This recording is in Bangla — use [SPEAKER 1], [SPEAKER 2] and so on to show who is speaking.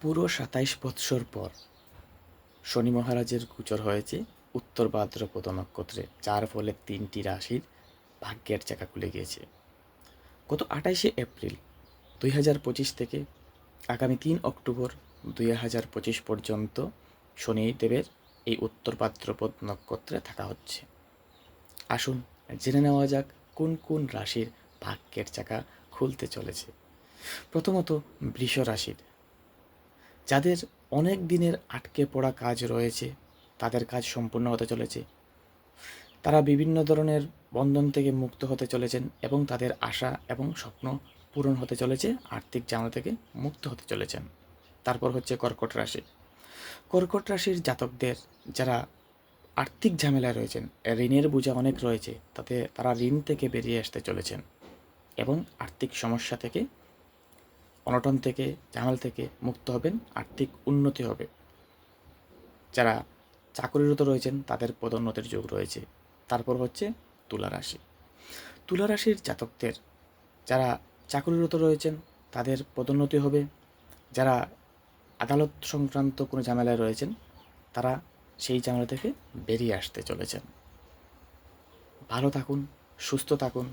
[SPEAKER 1] পুরো সাতাইশ বৎসর পর শনি মহারাজের গোচর হয়েছে উত্তর ভাদ্রপদ নক্ষত্রে, যার ফলে তিনটি রাশির ভাগ্যের চাকা খুলে গিয়েছে। গত আঠাইশে এপ্রিল দুই হাজার পঁচিশ থেকে আগামী তিন অক্টোবর দুই হাজার পঁচিশ পর্যন্ত শনিদেবের এই উত্তর ভাদ্রপদ নক্ষত্রে থাকা হচ্ছে। আসুন জেনে নেওয়া যাক কোন কোন রাশির ভাগ্যের চাকা খুলতে চলেছে। প্রথমত বৃষ রাশির। যাদের অনেক দিনের আটকে পড়া কাজ রয়েছে, তাদের কাজ সম্পূর্ণ হতে চলেছে। তারা বিভিন্ন ধরনের বন্ধন থেকে মুক্ত হতে চলেছেন এবং তাদের আশা এবং স্বপ্ন পূরণ হতে চলেছে, আর্থিক ঝামেলা থেকে মুক্ত হতে চলেছেন। তারপর হচ্ছে কর্কট রাশি। কর্কট রাশির জাতকদের যারা আর্থিক ঝামেলায় রয়েছেন, ঋণের বোঝা অনেক রয়েছে, তাতে তারা ঋণ থেকে বেরিয়ে আসতে চলেছেন এবং আর্থিক সমস্যা থেকে অনটন থেকে ঝামেল থেকে মুক্ত হবেন, আর্থিক উন্নতি হবে। যারা চাকরিরত রয়েছেন, তাদের পদোন্নতির যোগ রয়েছে। তারপর হচ্ছে তুলা রাশি। তুলা রাশির জাতকদের, যারা চাকরিরত রয়েছেন, তাদের পদোন্নতি হবে। যারা আদালত সংক্রান্ত কোনো ঝামেলায় রয়েছেন, তারা সেই ঝামেলা থেকে বেরিয়ে আসতে চলেছেন। ভালো থাকুন, সুস্থ থাকুন